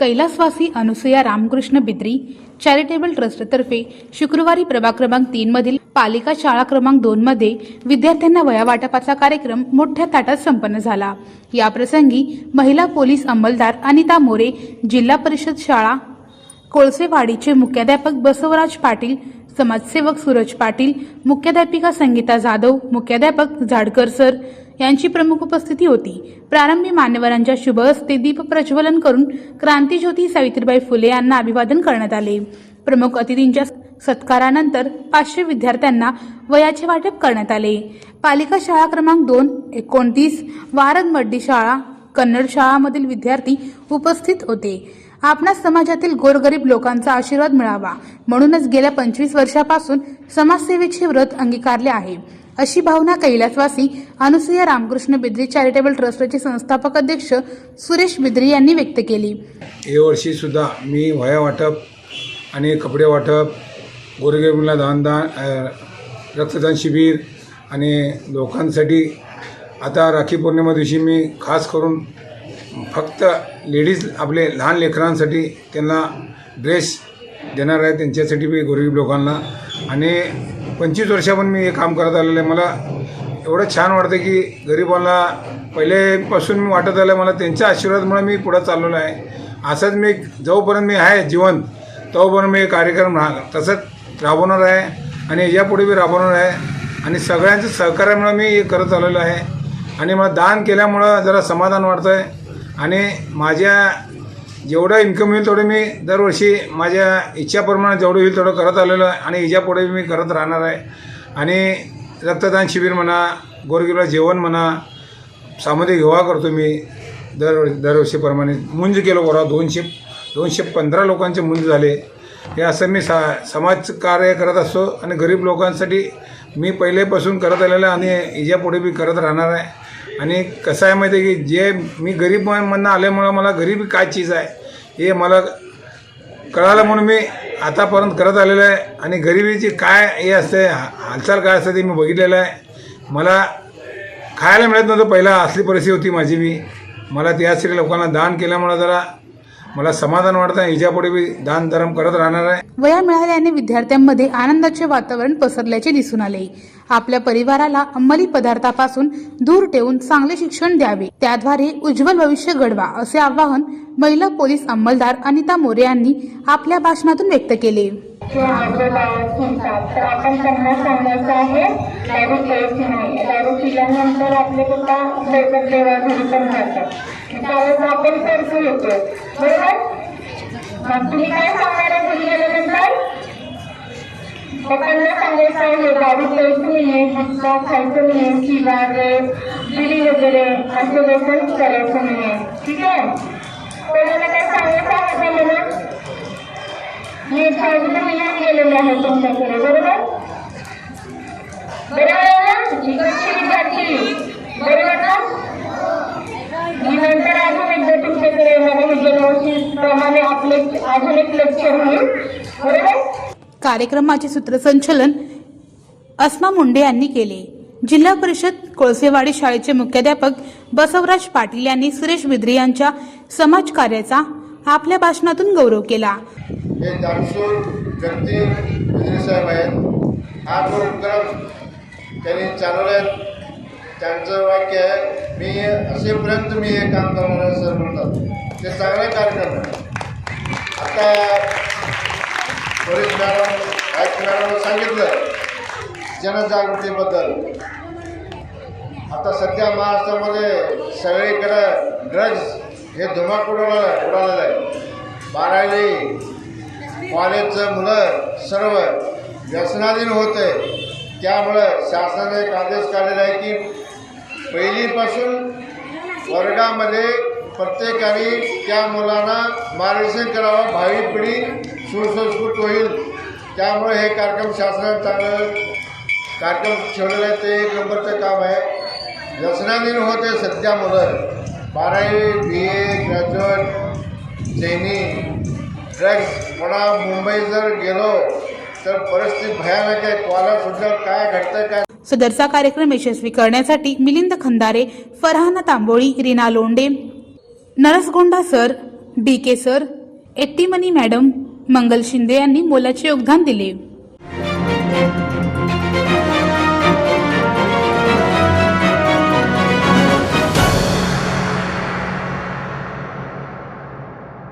कैलासवासी अनुसुया रामकृष्ण बिद्री चॅरिटेबल ट्रस्टतर्फे शुक्रवारी प्रभाग क्रमांक तीन मधील पालिका शाळा क्रमांक दोन मध्ये विद्यार्थ्यांना वयावाटपाचा कार्यक्रम मोठ्या ताटात संपन्न झाला. या प्रसंगी महिला पोलीस अंमलदार अनिता मोरे जिल्हा परिषद शाळा कोळसेवाडीचे मुख्याध्यापक बसवराज पाटील समाजसेवक सूरज पाटील मुख्याध्यापिका संगीता जाधव मुख्याध्यापक झाडकर सर यांची प्रमुख उपस्थिती होती. प्रारंभी मान्यवरांच्या शुभ हस्ते दीप प्रज्वलन करून क्रांतीज्योती सावित्रीबाई फुले यांना अभिवादन करण्यात आले. प्रमुख अतिथींच्या सत्कारानंतर पाचशे विद्यार्थ्यांना वयाचे वाटप करण्यात आले. पालिका शाळा क्रमांक दोन एकोणतीस वारद मड्डी शाळा कन्नड शाळामधील विद्यार्थी उपस्थित होते. आपणा समाजातील गोरगरीब लोकांचा आशीर्वाद मिळावा. म्हणूनच गेल्या पंचवीस वर्षापासून समाजसेवेचे व्रत अंगीकारले आहे. अशी भावना कैलासवासी अनुसुया रामकृष्ण बिद्री चॅरिटेबल ट्रस्टचे संस्थापक अध्यक्ष सुरेश बिद्री यांनी व्यक्त केली. यावर्षी सुद्धा मी वह्या वाटप आणि कपडे वाटप गोरगरिबांना दानदान रक्तदान शिबिर आणि लोकांसाठी आता राखी पौर्णिमा दिवशी मी खास करून फक्त लेडीज आपले लहान लेकरांसाठी त्यांना ड्रेस देणार आहे त्यांच्यासाठी मी गरीब लोकांना आणि पंचवीस वर्षापासून मी हे काम करत आलेलं आहे. मला एवढं छान वाटतं की गरिबांना पहिलेपासून मी वाटत आलं मला त्यांच्या आशीर्वादामुळे मी पुढं चाललेलो आहे. असंच मी जोपर्यंत मी आहे जिवंत तोपर्यंत मी कार्यक्रम राह तसंच राबवणार आहे आणि यापुढे मी राबवणार आहे. आणि सगळ्यांचं सहकार्यामुळे मी हे करत आलेलो आहे. आणि मला दान केल्यामुळं जरा समाधान वाटतं आहे आणि माझ्या जेवढं इन्कम होईल तेवढं मी दरवर्षी माझ्या इच्छाप्रमाणे जेवढं होईल तेवढं करत आलेलो आहे आणि याच्यापुढे मी करत राहणार आहे. आणि रक्तदान शिबिर म्हणा गोरगिरीला जेवण म्हणा सामुदायिक विवाह करतो मी दर दरवर्षीप्रमाणे. मुंज केलं बरोबर दोनशे दोनशे पंधरा लोकांचे मुंज झाले. हे असं मी सा समाज कार्य करत असतो आणि गरीब लोकांसाठी मी पहिलेपासून करत आलेलं आहे आणि याच्यापुढे मी करत राहणार आहे. आणि कसं आहे माहिती आहे की जे मी गरीब म्हणणं आल्यामुळं मला गरीबी काय चीज आहे? हे मला कळालं म्हणून मी आतापर्यंत करत आलेलं आहे. आणि गरिबीची काय हे असते हा- हालचाल काय असते ते मी बघितलेलं आहे. मला खायला मिळत नव्हतं पहिला असली परिस्थिती होती माझी मी मला त्यासाठी लोकांना दान केल्यामुळं जरा मला समाधान वाटतं हिच्यापुढे मी दान धर्म करत राहणार आहे. वया मिळाल्याने विद्यार्थ्यांमध्ये आनंदाचे वातावरण पसरल्याचे दिसून आले. आपल्या परिवाराला अंमली पदार्थापासून दूर ठेवून चांगले शिक्षण द्यावे. त्याद्वारे उज्ज्वल भविष्य घडवा असे आवाहन महिला पोलीस अंमलदार अनिता मोरे यांनी आपल्या भाषणातून व्यक्त केले. जे आजोबा म्हणतात तर आपण त्यांना सांगायचं आहे दारू प्यायची नाही. दारू पिल्यानंतर आपले पप्पा लवकर देवाघरी पण जातात. त्यावेळेस आपण खर्च येतो बरोबर? मग तुम्ही काय सांगणार आहे घरी गेल्यानंतर त्यांना सांगायचं आहे दारू प्यायचं नाही हस्ता खायचं नाही किंवा बिडी वगैरे असं व्यसन करायचं नाहीये. ठीक आहे? कोणाला काय सांगायचं आहे का मला मी फायदा येऊन गेलेले आहे तुमच्याकडे बरोबर? बरोबर आहे ना? ठीक विद्यार्थी बरोबर ना मी नंतर अजून एकदा तुमच्याकडे येणार आहे गेल्या प्रमाणे आपले अजून एक लेक्चर होईल बरोबर कार्यक्रमाचे सूत्रसंचलन अस्मा मुंडे यांनी केले. जिल्हा परिषद कोळसेवाडी शाळेचे मुख्याध्यापक बसवराज पाटील यांनी सुरेश बिद्रे यांच्या समाज कार्याचा आपल्या भाषणातून गौरव केला. हा जो त्यांनी चालवला त्यांचं वाक्य आहे मी असेपर्यंत मी हे काम करणार सर म्हणतात ते चांगले कार्यक्रम आहे आता पोलीस मॅडम आयुक्त मॅडमनं सांगितलं जनजागृतीबद्दल. आता सध्या महाराष्ट्रामध्ये सगळीकडं ड्रग्ज हे धुमाकूड उडालेलं आहे. बारावी कॉलेजचं मुलं सर्व व्यसनाधीन होते. त्यामुळं शासनाने एक आदेश काढलेला आहे की पहिलीपासून वर्गामध्ये प्रत्येकाने त्या मुलांना मार्गदर्शन करावं. भावी पिढी सुसंस्कृत होईल. त्यामुळे हे कार्यक्रम शासनाने चांगलं कार्यक्रम ठेवलेलं आहे. ते एक नंबरचं काम आहे. व्यसनाधीन होते सध्या मुलं बारावी बी ए ग्रॅज्युएट जैनी ड्रग्स म्हणा मुंबई जर गेलो तर परिस्थिती भयानक आहे. कॉलेज सुटल्यावर काय घडतं काय? सदरचा कार्यक्रम यशस्वी करण्यासाठी Milind Khandare Farhana Tamboli Reena Londe Narasgonda sir D K sir Ettimani madam Mangal Shinde यांनी मोलाचे योगदान दिले.